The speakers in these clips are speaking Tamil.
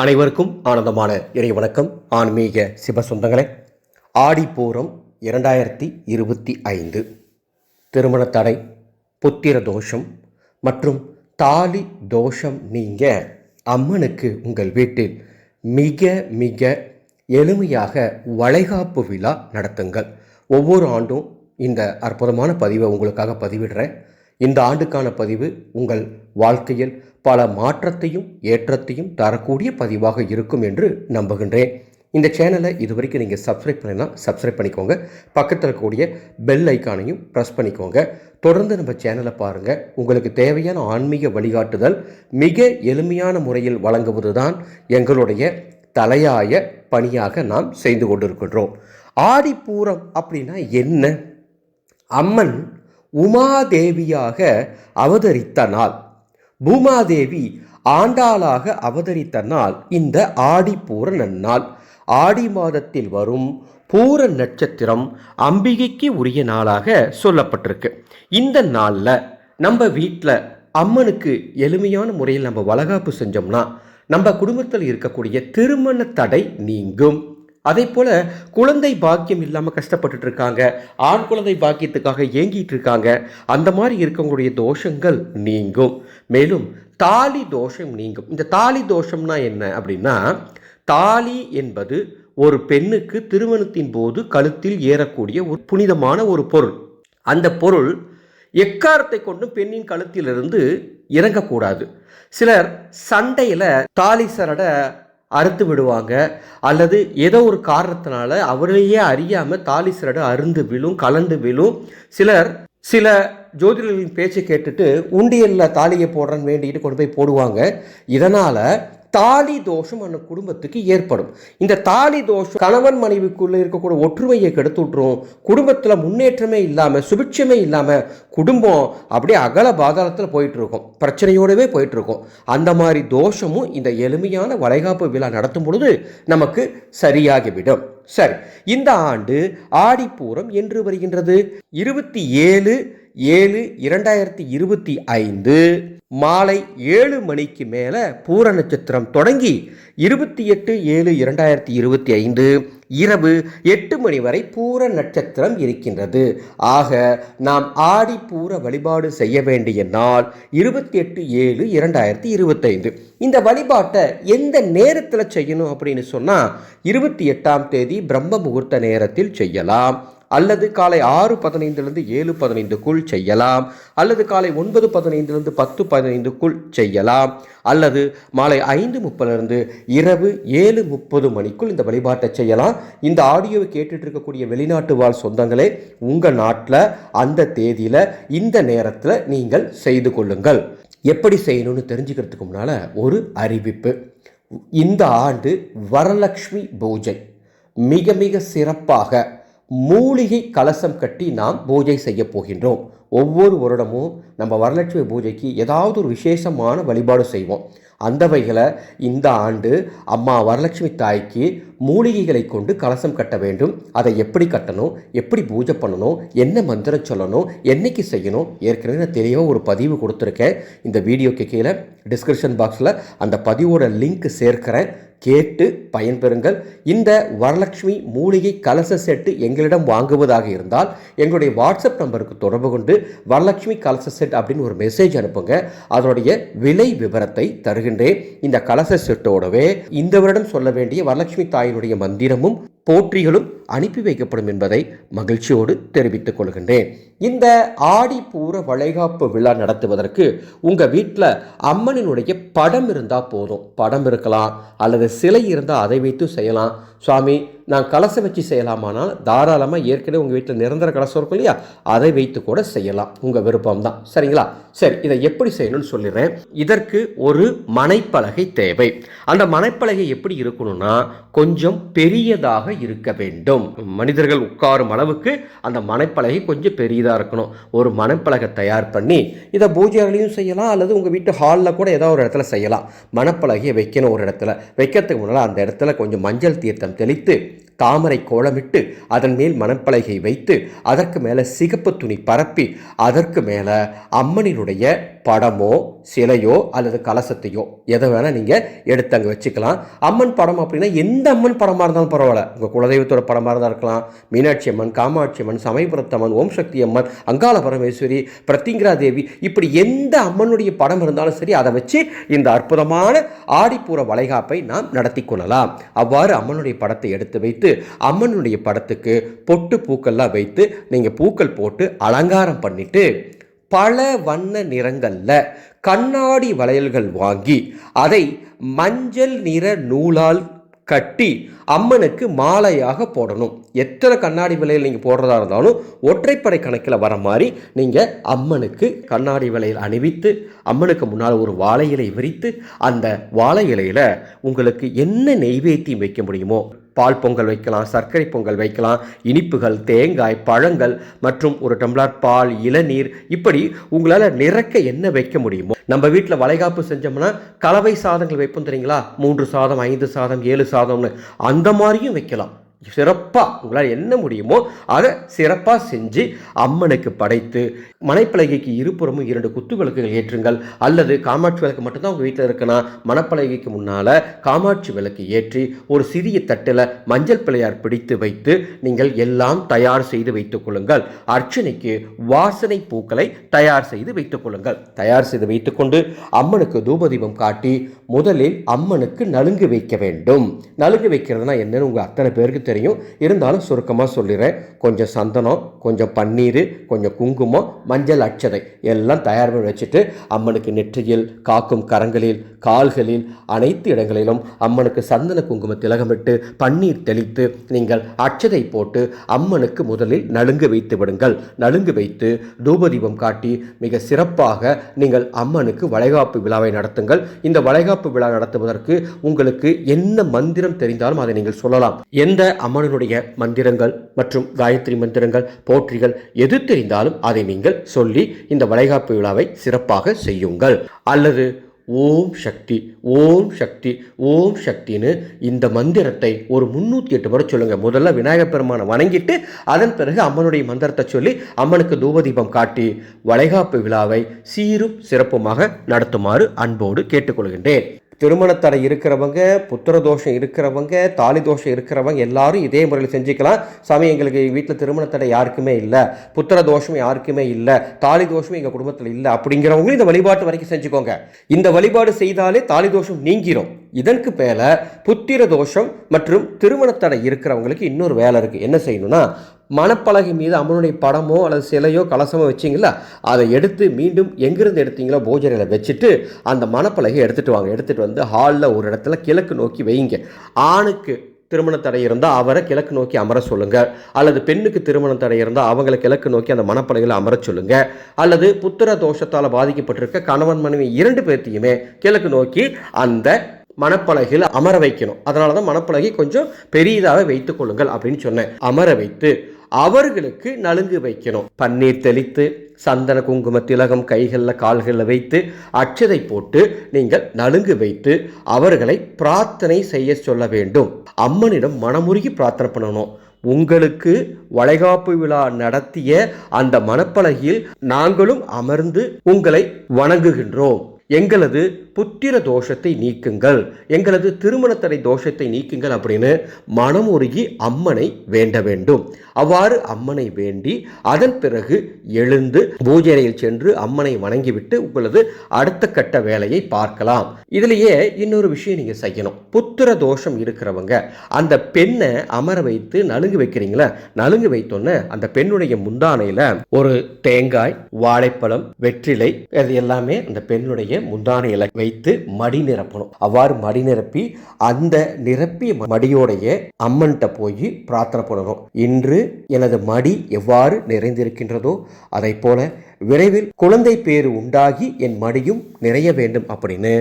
அனைவருக்கும் ஆனந்தமான இறை வணக்கம். ஆன்மீக சிவசொந்தங்களே ஆடிப்பூரம் இரண்டாயிரத்தி இருபத்தி ஐந்து. திருமண தடை புத்திர தோஷம் மற்றும் தாலி தோஷம் நீங்க அம்மனுக்கு உங்கள் வீட்டில் மிக மிக எளிமையாக வளைகாப்பு விழா நடத்துங்கள். ஒவ்வொரு ஆண்டும் இந்த அற்புதமான பதிவை உங்களுக்காக பதிவிடுறேன். இந்த ஆண்டுக்கான பதிவு உங்கள் வாழ்க்கையில் பல மாற்றத்தையும் ஏற்றத்தையும் தரக்கூடிய பதிவாக இருக்கும் என்று நம்புகின்றேன். இந்த சேனலை இது வரைக்கும் நீங்கள் சப்ஸ்கிரைப் பண்ணலாம் சப்ஸ்கிரைப் பண்ணிக்கோங்க. பக்கத்தில் இருக்கக்கூடிய பெல் ஐக்கானையும் ப்ரெஸ் பண்ணிக்கோங்க. தொடர்ந்து நம்ம சேனலை பாருங்கள் உங்களுக்கு தேவையான ஆன்மீக வழிகாட்டுதல் மிக எளிமையான முறையில் வழங்குவது தான் எங்களுடைய தலையாய பணியாக நாம் செய்து கொண்டிருக்கின்றோம். ஆடிப்பூரம் அப்படின்னா என்ன? அம்மன் உமாதேவியாக அவதரித்த நாள். பூமாதேவி ஆண்டாளாக அவதரித்த நாள் இந்த ஆடி பூரண நாள். ஆடி மாதத்தில் வரும் பூர நட்சத்திரம் அம்பிகைக்கு உரிய நாளாக சொல்லப்பட்டிருக்கு. இந்த நாளில் நம்ம வீட்டில் அம்மனுக்கு எளிமையான முறையில் நம்ம வளகாப்பு செஞ்சோம்னா நம்ம குடும்பத்தில் இருக்கக்கூடிய திருமண தடை நீங்கும். அதே போல் குழந்தை பாக்கியம் இல்லாமல் கஷ்டப்பட்டுட்டு இருக்காங்க ஆண் குழந்தை பாக்கியத்துக்காக ஏங்கிட்டு இருக்காங்க அந்த மாதிரி இருக்கவங்களுடைய தோஷங்கள் நீங்கும். மேலும் தாலி தோஷம் நீங்கும். இந்த தாலி தோஷம்னா என்ன அப்படின்னா தாலி என்பது ஒரு பெண்ணுக்கு திருமணத்தின் போது கழுத்தில் ஏறக்கூடிய ஒரு புனிதமான ஒரு பொருள். அந்த பொருள் எக்காரத்தை கொண்டும் பெண்ணின் கழுத்திலிருந்து இறங்கக்கூடாது. சிலர் சண்டையில் தாலி சரட அறுத்து விடுவாங்க. அல்லது ஏதோ ஒரு காரணத்தினால அவரையே அறியாமல் தாலி சிறடு அருந்து விழும் கலந்து விழும். சிலர் சில ஜோதிடர்களின் பேச்சை கேட்டுட்டு உண்டியலில் தாலியை போடுறேன்னு வேண்டிட்டு கொண்டு போய் போடுவாங்க. இதனால் தாலி தோஷம் அந்த குடும்பத்துக்கு ஏற்படும். இந்த தாலி தோஷம் கணவன் மனைவிக்குள்ளே இருக்கக்கூடிய ஒற்றுமையை கெடுத்து விட்டுரும் குடும்பத்தில் முன்னேற்றமே இல்லாமல் சுபிட்சமே இல்லாமல் குடும்பம் அப்படியே அகல பாதாளத்தில் போயிட்டு இருக்கும் பிரச்சனையோடவே போயிட்டு இருக்கும் அந்த மாதிரி தோஷமும் இந்த எளிமையான வளைகாப்பு விழா நடத்தும் பொழுது நமக்கு சரியாகிவிடும். சரி இந்த ஆண்டு ஆடிப்பூரம் என்று வருகின்றது. இருபத்தி ஏழு ஏழு இரண்டாயிரத்தி இருபத்தி ஐந்து மாலை ஏழு மணிக்கு மேலே பூர நட்சத்திரம் தொடங்கி இருபத்தி எட்டு ஏழு இரண்டாயிரத்தி இருபத்தி ஐந்து இரவு எட்டு மணி வரை பூர நட்சத்திரம் இருக்கின்றது. ஆக நாம் ஆடி பூர வழிபாடு செய்ய வேண்டிய நாள் இருபத்தி எட்டு ஏழு இரண்டாயிரத்தி இருபத்தைந்து. இந்த வழிபாட்டை எந்த நேரத்தில் செய்யணும் அப்படின்னு சொன்னால் இருபத்தி எட்டாம் தேதி பிரம்ம முகூர்த்த நேரத்தில் செய்யலாம். அல்லது காலை ஆறு பதினைந்திலிருந்து ஏழு பதினைந்துக்குள் செய்யலாம். அல்லது காலை ஒன்பது பதினைந்திலிருந்து பத்து பதினைந்துக்குள் செய்யலாம். அல்லது மாலை ஐந்து முப்பதிலிருந்து இரவு ஏழு முப்பது மணிக்குள் இந்த வழிபாட்டை செய்யலாம். இந்த ஆடியோவை கேட்டுட்டு இருக்கக்கூடிய வெளிநாட்டு வாழ் சொந்தங்களே உங்கள் நாட்டில் அந்த தேதியில் இந்த நேரத்தில் நீங்கள் செய்து கொள்ளுங்கள். எப்படி செய்யணும்னு தெரிஞ்சுக்கிறதுக்கு முன்னால் ஒரு அறிவிப்பு. இந்த ஆண்டு வரலக்ஷ்மி பூஜை மிக மிக சிறப்பாக மூலிகை கலசம் கட்டி நாம் பூஜை செய்ய போகின்றோம். ஒவ்வொரு வருடமும் நம்ம வரலட்சுமி பூஜைக்கு ஏதாவது ஒரு விசேஷமான வழிபாடு செய்வோம். அந்த வகையில் இந்த ஆண்டு அம்மா வரலட்சுமி தாய்க்கு மூலிகைகளை கொண்டு கலசம் கட்ட வேண்டும். அதை எப்படி கட்டணும்? எப்படி பூஜை பண்ணணும்? என்ன மந்திரம் சொல்லணும்? என்னைக்கு செய்யணும்? ஏற்கனவே நான் தெளிவாக ஒரு பதிவு கொடுத்துருக்கேன். இந்த வீடியோக்கு கீழே டிஸ்கிரிப்ஷன் பாக்ஸில் அந்த பதிவோட லிங்க் சேர்க்கிறேன். கேட்டு பயன்பெறுங்கள். இந்த வரலட்சுமி மூலிகை கலச செட்டு எங்களிடம் வாங்குவதாக இருந்தால் எங்களுடைய வாட்ஸ்அப் நம்பருக்கு தொடர்பு கொண்டு வரலட்சுமி கலச செட் அப்படின்னு ஒரு மெசேஜ் அனுப்புங்க. அதனுடைய விலை விவரத்தை தருகின்றேன். இந்த கலச செட்டோடவே இந்த வருடம் சொல்ல வேண்டிய வரலட்சுமி தாய் தாயினுடைய மந்திரமும் போற்றிகளும் அனுப்பி வைக்கப்படும் என்பதை மகிழ்ச்சியோடு தெரிவித்துக் கொள்கின்றேன். இந்த ஆடி பூர வளைகாப்பு விழா நடத்துவதற்கு உங்கள் வீட்டில் அம்மனினுடைய படம் இருந்தால் போதும். படம் இருக்கலாம் அல்லது சிலை இருந்தால் அதை வைத்து செய்யலாம். சுவாமி நான் கலசம் வச்சு செய்யலாமானால் தாராளமாக ஏற்கனவே உங்கள் வீட்டில் நிரந்தர கலசம் இருக்கும் இல்லையா? அதை வைத்து கூட செய்யலாம். உங்கள் விருப்பம் தான். சரிங்களா? சரி இதை எப்படி செய்யணும்னு சொல்லிடுறேன். இதற்கு ஒரு மனைப்பலகை தேவை. அந்த மனைப்பலகை எப்படி இருக்கணும்னா கொஞ்சம் பெரியதாக இருக்க வேண்டும். மனிதர்கள் உட்காரும் அளவுக்கு அந்த மனைப்பலகை கொஞ்சம் பெரியதாக இருக்கணும். ஒரு மனைப்பலகை தயார் பண்ணி இதை பூஜை அறையிலையும் செய்யலாம் அல்லது உங்கள் வீட்டு ஹாலில் கூட ஏதோ ஒரு இடத்துல செய்யலாம். மணப்பலகையை வைக்கணும் ஒரு இடத்துல. வைக்கிறதுக்கு முன்னால் அந்த இடத்துல கொஞ்சம் மஞ்சள் தீர்த்தம் தெளித்து தாமரை கோலமிட்டு அதன் மேல் மணப்பலகை வைத்து அதற்கு மேலே சிகப்பு துணி பரப்பி அதற்கு மேலே அம்மனினுடைய படமோ சிலையோ அல்லது கலசத்தையோ. எதை வேணால் நீங்கள் எடுத்து அங்கே வச்சுக்கலாம். அம்மன் படம் அப்படின்னா எந்த அம்மன் படமாக இருந்தாலும் பரவாயில்ல. உங்கள் குலதெய்வத்தோட படமாக இருந்தால் இருக்கலாம். மீனாட்சி அம்மன் காமாட்சி அம்மன் சமயபுரத்தம்மன் ஓம் சக்தி அம்மன் அங்காள பரமேஸ்வரி பிரத்திங்கிரா தேவி இப்படி எந்த அம்மனுடைய படம் இருந்தாலும் சரி அதை வச்சு இந்த அற்புதமான ஆடிப்பூர வளைகாப்பை நாம் நடத்தி கொள்ளலாம். அவ்வாறு அம்மனுடைய படத்தை எடுத்து வைத்து அம்மனுடைய படத்துக்கு பொட்டு பூக்கள்லாம் வைத்து நீங்கள் பூக்கள் போட்டு அலங்காரம் பண்ணிவிட்டு பல வண்ண நிறங்களில் கண்ணாடி வளையல்கள் வாங்கி அதை மஞ்சள் நிற நூலால் கட்டி அம்மனுக்கு மாலையாக போடணும். எத்தனை கண்ணாடி விலையில் நீங்கள் போடுறதா இருந்தாலும் ஒற்றைப்படை கணக்கில் வர மாதிரி நீங்கள் அம்மனுக்கு கண்ணாடி வளையல் அணிவித்து அம்மனுக்கு முன்னால் ஒரு வாழை இலை விரித்து அந்த வாழை இலையில் உங்களுக்கு என்ன நெய்வேத்தியம் வைக்க முடியுமோ பால் பொங்கல் வைக்கலாம் சர்க்கரை பொங்கல் வைக்கலாம் இனிப்புகள் தேங்காய் பழங்கள் மற்றும் ஒரு டம்ளர் பால் இளநீர் இப்படி உங்களால் நிறக்க என்ன வைக்க முடியுமோ. நம்ம வீட்டில் வளைகாப்பு செஞ்சோம்னா கலவை சாதங்கள் வைப்போம் தெரியுங்களா? மூன்று சாதம் ஐந்து சாதம் ஏழு சாதம்னு அந்த மாதிரியும் வைக்கலாம். சிறப்பாக உங்களால் என்ன முடியுமோ அதை சிறப்பாக செஞ்சு அம்மனுக்கு படைத்து மனைப்பலகைக்கு இருபுறமும் இரண்டு குத்து விளக்குகள் ஏற்றுங்கள். அல்லது காமாட்சி விளக்கு மட்டும்தான் உங்கள் வீட்டில் இருக்கணும் மணப்பலகைக்கு முன்னால் காமாட்சி விளக்கு ஏற்றி ஒரு சிறிய தட்டில் மஞ்சள் பிள்ளையார் பிடித்து வைத்து நீங்கள் எல்லாம் தயார் செய்து வைத்துக் கொள்ளுங்கள். அர்ச்சனைக்கு வாசனை பூக்களை தயார் செய்து வைத்துக் கொள்ளுங்கள். தயார் செய்து வைத்துக்கொண்டு அம்மனுக்கு தூபதீபம் காட்டி முதலில் அம்மனுக்கு நலுங்கு வைக்க வேண்டும். நலுங்கு வைக்கிறதுனா என்னன்னு உங்கள் அத்தனை பேருக்கு தெரியும். இருந்தாலும் சுருக்கமாக சொல்லிடுறேன் கொஞ்சம் சந்தனம் கொஞ்சம் பன்னீர் கொஞ்சம் குங்குமம் மஞ்சள் அட்சதை எல்லாம் தயார் பண்ணி வச்சுட்டு அம்மனுக்கு நெற்றியில் காக்கும் கரங்களில் கால்களில் அனைத்து இடங்களிலும் அம்மனுக்கு சந்தன குங்கும திலகமிட்டு பன்னீர் தெளித்து நீங்கள் அட்சதை போட்டு அம்மனுக்கு முதலில் நலுங்கு வைத்து விடுங்கள். நலுங்கு வைத்து தூபதீபம் காட்டி மிக சிறப்பாக நீங்கள் அம்மனுக்கு வளைகாப்பு விழாவை நடத்துங்கள். இந்த வளைகாப்பு விழா நடத்துவதற்கு உங்களுக்கு என்ன மந்திரம் தெரிந்தாலும் அதை நீங்கள் சொல்லலாம். எந்த அம்மனுடைய மந்திரங்கள் மற்றும் காயத்ரி மந்திரங்கள் போற்றிகள் எது தெரிந்தாலும் அதை நீங்கள் சொல்லி இந்த வளைகாப்பு விழாவை சிறப்பாக செய்யுங்கள். அல்லது ஓம் சக்தி ஓம் சக்தி ஓம் சக்தின்னு இந்த மந்திரத்தை ஒரு முன்னூற்றி எட்டு முறை சொல்லுங்கள் முதல்ல விநாயகர் பெருமானை வணங்கிட்டு அதன் பிறகு அம்மனுடைய மந்திரத்தை சொல்லி அம்மனுக்கு தூபதீபம் காட்டி வளைகாப்பு விழாவை சீரும் சிறப்புமாக நடத்துமாறு அன்போடு கேட்டுக்கொள்கின்றேன். திருமணத்தடை இருக்கிறவங்க புத்திர தோஷம் இருக்கிறவங்க தாலி தோஷம் இருக்கிறவங்க எல்லாரும் இதே முறையில் செஞ்சுக்கலாம். சாமி எங்களுக்கு வீட்டில் திருமணத்தடை யாருக்குமே இல்லை. புத்திர தோஷம் யாருக்குமே இல்லை. தாலி தோஷம் எங்கள் குடும்பத்தில் இல்லை. அப்படிங்கிறவங்களும் இந்த வழிபாட்டு வரைக்கும் செஞ்சுக்கோங்க. இந்த வழிபாடு செய்தாலே தாலி தோஷம் நீங்கிரும். இதற்கு மேலே புத்திர தோஷம் மற்றும் திருமணத்தடை இருக்கிறவங்களுக்கு இன்னொரு வேலை இருக்குது என்ன செய்யணும்னா மணப்பலகை மீது அம்மனுடைய படமோ அல்லது சிலையோ கலசமோ வச்சிங்களா அதை எடுத்து மீண்டும் எங்கிருந்து எடுத்தீங்களோ போஜனையில் வச்சுட்டு அந்த மணப்பலகை எடுத்துகிட்டு வாங்க. எடுத்துகிட்டு வந்து ஹாலில் ஒரு இடத்துல கிழக்கு நோக்கி வைங்க. ஆணுக்கு திருமண தடை இருந்தால் அவரை கிழக்கு நோக்கி அமர சொல்லுங்கள் அல்லது பெண்ணுக்கு திருமண தடை இருந்தால் அவங்கள கிழக்கு நோக்கி அந்த மனப்பலகையில் அமர சொல்லுங்கள் அல்லது புத்திர தோஷத்தால் பாதிக்கப்பட்டிருக்க கணவன் மனைவி இரண்டு பேர்த்தையுமே கிழக்கு நோக்கி அந்த மணப்பலகையில் அமர வைக்கணும். அதனால தான் மணப்பலகை கொஞ்சம் பெரியதாக வைத்துக் கொள்ளுங்கள் அப்படின்னு சொன்னேன். அமர வைத்து அவர்களுக்கு நலுங்கு வைக்கணும். பன்னீர் தெளித்து சந்தன குங்கும திலகம் கைகளில் கால்களில் வைத்து அச்சதை போட்டு நீங்கள் நலுங்கு வைத்து அவர்களை பிரார்த்தனை செய்ய சொல்ல வேண்டும். அம்மனிடம் மனமுருகி பிரார்த்தனை பண்ணணும். உங்களுக்கு வளைகாப்பு விழா நடத்திய அந்த மணப்பலகையில் நாங்களும் அமர்ந்து உங்களை வணங்குகின்றோம். எங்களது புத்திர தோஷத்தை நீக்குங்கள் எங்களது திருமணத்தடை தோஷத்தை நீக்குங்கள் அப்படின்னு மனமுருகி அம்மனை வேண்ட வேண்டும். அவ்வாறு அம்மனை வேண்டி அதன் பிறகு எழுந்து பூஜையில் சென்று அம்மனை வணங்கிவிட்டு உங்களது அடுத்த கட்ட வேலையை பார்க்கலாம். இதுலேயே இன்னொரு விஷயம் நீங்கள் செய்யணும். புத்திர தோஷம் இருக்கிறவங்க அந்த பெண்ணை அமர வைத்து நலுங்கு வைக்கிறீங்களா? நலுங்கு வைத்தோன்னே அந்த பெண்ணுடைய முந்தானையில் ஒரு தேங்காய் வாழைப்பழம் வெற்றிலை அது எல்லாமே அந்த பெண்ணுடைய முந்தானையில் வைத்து மடி நிரப்பணும். அவ்வாறு மடி நிரப்பி அந்த நிரப்பிய மடியோடைய அம்மன்கிட்ட போய் பிரார்த்தனை பண்ணணும். இன்று எனது மடி எவ்வாறு நிறைந்திருக்கின்றதோ அதை போல விரைவில் குழந்தை பேரு உண்டாகி என் மடியும் நிறைய வேண்டும் அப்படின்னு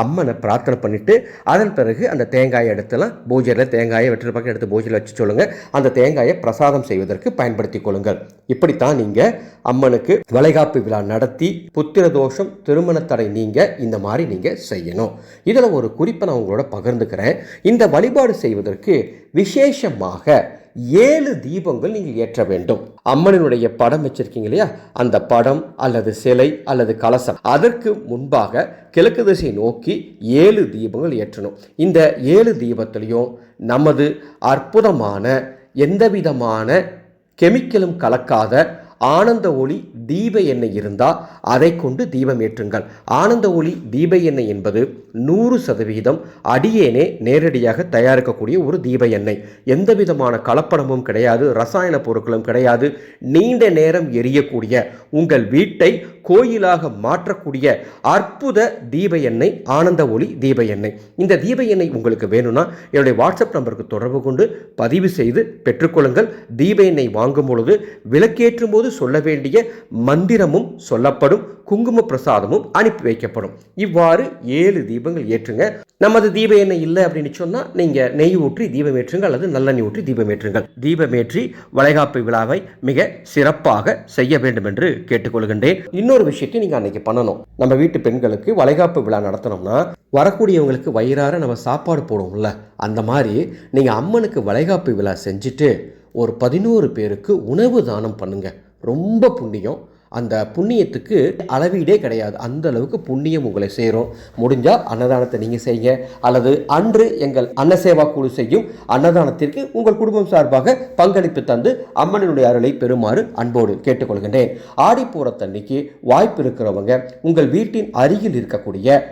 அம்மனை பிரார்த்தனை பண்ணிட்டு அதன் பிறகு அந்த தேங்காயை எடுத்துலாம் பூஜையில் தேங்காயை வெற்றிலை பக்கம் எடுத்து பூஜையில் வச்சு சொல்லுங்கள் அந்த தேங்காயை பிரசாதம் செய்வதற்கு பயன்படுத்தி கொள்ளுங்கள். இப்படித்தான் நீங்கள் அம்மனுக்கு வளைகாப்பு விழா நடத்தி புத்திர தோஷம் திருமணத்தடை நீங்க இந்த மாதிரி நீங்கள் செய்யணும். இதில் ஒரு குறிப்பை நான் உங்களோட பகிர்ந்துக்கிறேன். இந்த வழிபாடு செய்வதற்கு விசேஷமாக ஏழு தீபங்கள் நீங்கள் ஏற்ற வேண்டும். அம்மனினுடைய படம் வச்சிருக்கீங்க இல்லையா? அந்த படம் அல்லது சிலை அல்லது கலசம். அதற்கு முன்பாக கிழக்கு திசை நோக்கி ஏழு தீபங்கள் ஏற்றணும். இந்த ஏழு தீபத்திலையும் நமது அற்புதமான எந்தவிதமான கெமிக்கலும் கலக்காத ஆனந்த ஒளி தீப எண்ணெய் இருந்தால் அதை கொண்டு தீபம் ஏற்றுங்கள். ஆனந்த ஒளி தீப எண்ணெய் என்பது நூறு சதவீதம் அடியேனே நேரடியாக தயாரிக்கக்கூடிய ஒரு தீப எண்ணெய். எந்த விதமான கலப்படமும் கிடையாது ரசாயன பொருட்களும் கிடையாது. நீண்ட நேரம் எரியக்கூடிய உங்கள் வீட்டை கோயிலாக மாற்றக்கூடிய அற்புத தீப எண்ணெய் ஆனந்த ஒளி தீப எண்ணெய். இந்த தீப எண்ணெய் உங்களுக்கு வேணும்னா என்னுடைய வாட்ஸ்அப் நம்பருக்கு தொடர்பு கொண்டு பதிவு செய்து பெற்றுக்கொள்ளுங்கள் தீப எண்ணெய் வாங்கும் பொழுது விளக்கேற்றும் போது சொல்ல வேண்டிய மந்திரமும் சொல்லப்படும் குங்கும பிரசாதமும் அனுப்பி வைக்கப்படும். இவ்வாறு ஏழு தீபங்கள் ஏற்றுங்க. நமது தீப எண்ணெய் இல்லை அப்படின்னு சொன்னால் நீங்கள் நெய் ஊற்றி தீபம் ஏற்றுங்கள் அல்லது நல்லெண்ணெய் ஊற்றி தீபம் ஏற்றுங்கள். தீபமேற்றி வளைகாப்பு விழாவை மிக சிறப்பாக செய்ய வேண்டும் என்று கேட்டுக்கொள்கின்றேன். இன்னொரு விஷயத்தையும் நீங்கள் அன்னைக்கு பண்ணணும். நம்ம வீட்டு பெண்களுக்கு வளைகாப்பு விழா நடத்தினோம்னா வரக்கூடியவங்களுக்கு வயிறார நம்ம சாப்பாடு போடுவோம்ல அந்த மாதிரி நீங்கள் அம்மனுக்கு வளைகாப்பு விழா செஞ்சுட்டு ஒரு பதினோரு பேருக்கு உணவு தானம் பண்ணுங்க. ரொம்ப புண்ணியம். அந்த புண்ணியத்துக்கு அளவீடே கிடையாது. அந்த அளவுக்கு புண்ணியம் உங்களை சேரும். முடிஞ்சால் அன்னதானத்தை நீங்கள் செய்யுங்க. அல்லது அன்று எங்கள் அன்னசேவா குழு செய்யும் அன்னதானத்திற்கு உங்கள் குடும்பம் சார்பாக பங்களிப்பு தந்து அம்மனினுடைய அருளை பெறுமாறு அன்போடு கேட்டுக்கொள்கின்றேன். ஆடிப்பூரத்தன்னைக்கு வாய்ப்பு இருக்கிறவங்க உங்கள் வீட்டின் அருகில் இருக்கக்கூடிய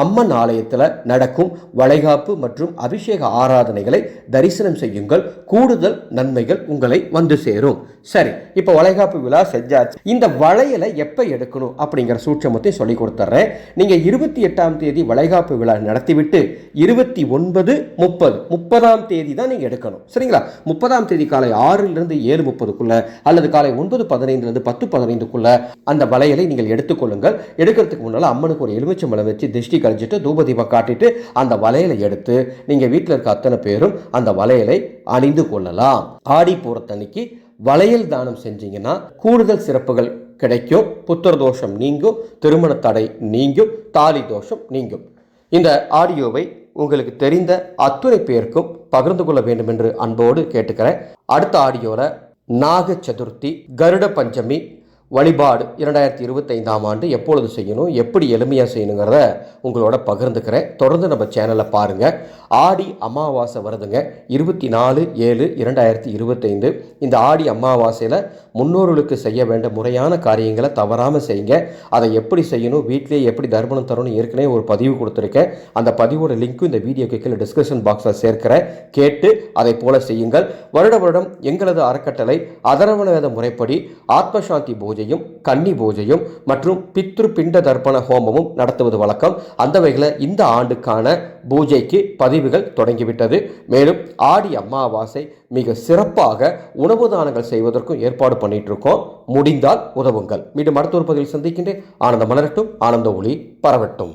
அம்மன் ஆலயத்தில் நடக்கும் வளைகாப்பு மற்றும் அபிஷேக ஆராதனைகளை தரிசனம் செய்யுங்கள். கூடுதல் நன்மைகள் உங்களை வந்து சேரும். சரி இப்போ வளைகாப்பு விழா செஞ்சாச்சு. இந்த வளையலை எப்போ எடுக்கணும் அப்படிங்கிற சூட்சமத்தை சொல்லி கொடுத்துட்றேன் நீங்கள் இருபத்தி எட்டாம் தேதி வளைகாப்பு விழா நடத்திவிட்டு இருபத்தி ஒன்பது முப்பது முப்பதாம் தேதி தான் நீங்கள் எடுக்கணும். சரிங்களா? முப்பதாம் தேதி காலை ஆறிலிருந்து ஏழு முப்பதுக்குள்ள அல்லது காலை ஒன்பது பதினைந்துலேருந்து பத்து பதினைந்துக்குள்ள அந்த வளையலை நீங்கள் எடுத்துக்கொள்ளுங்கள் எடுக்கிறதுக்கு முன்னால் அம்மனுக்கு ஒரு எலுமிச்சம்பழம் வச்சு திருஷ்டி கழிச்சிட்டு தூபதீபம் காட்டிட்டு அந்த வளையலை எடுத்து நீங்கள் வீட்டில் இருக்க அத்தனை பேரும் அந்த வளையலை அணிந்து கொள்ளலாம். ஆடி போகிறத்தன்னைக்கு வளையல் தானம் செஞ்சீங்கன்னா கூடுதல் சிறப்புகள் கிடைக்கும். புத்திர தோஷம் நீங்கும் திருமண தடை நீங்கும் தாலி தோஷம் நீங்கும். இந்த ஆடியோவை உங்களுக்கு தெரிந்த அத்துறை பேருக்கும் பகிர்ந்து கொள்ள வேண்டும் என்று அன்போடு கேட்டுக்கிறேன். அடுத்த ஆடியோவில் நாக சதுர்த்தி கருட பஞ்சமி வழிபாடு இரண்டாயிரத்தி இருபத்தைந்தாம் ஆண்டு எப்பொழுது செய்யணும் எப்படி எளிமையாக செய்யணுங்கிறத உங்களோட பகிர்ந்துக்கிறேன். தொடர்ந்து நம்ம சேனலை பாருங்கள் ஆடி அமாவாசை வருதுங்க. இருபத்தி நாலு ஏழு இரண்டாயிரத்தி இருபத்தைந்து. இந்த ஆடி அமாவாசையில் முன்னோர்களுக்கு செய்ய வேண்டிய முறையான காரியங்களை தவறாமல் செய்யுங்க. அதை எப்படி செய்யணும் வீட்டிலேயே எப்படி தர்மணம் தரணும் ஏற்கனவே ஒரு பதிவு கொடுத்துருக்கேன். அந்த பதிவோட லிங்க்கும் இந்த வீடியோ கீழே டிஸ்கிரிப்ஷன் பாக்ஸில் சேர்க்கிறேன். கேட்டு அதை போல செய்யுங்கள். வருட வருடம் எங்களது அறக்கட்டளை அதரவண வேத முறைப்படி ஆத்மசாந்தி பூஜையும் கன்னி பூஜையும் மற்றும் பித்ரு பிண்ட தர்ப்பண ஹோமமும் நடத்துவது வழக்கம். அந்த வகையில் இந்த ஆண்டுக்கான பூஜைக்கு பதிவுகள் தொடங்கிவிட்டது. மேலும் ஆடி அமாவாசை மிக சிறப்பாக உணவு தானங்கள் செய்வதற்கும் ஏற்பாடு பண்ணிட்டு இருக்கோம் முடிந்தால் உதவுங்கள். மீண்டும் அடுத்த ஒரு பதிவில் சந்திக்கின்றேன். ஆனந்த மலரட்டும் ஆனந்த ஒளி பரவட்டும்.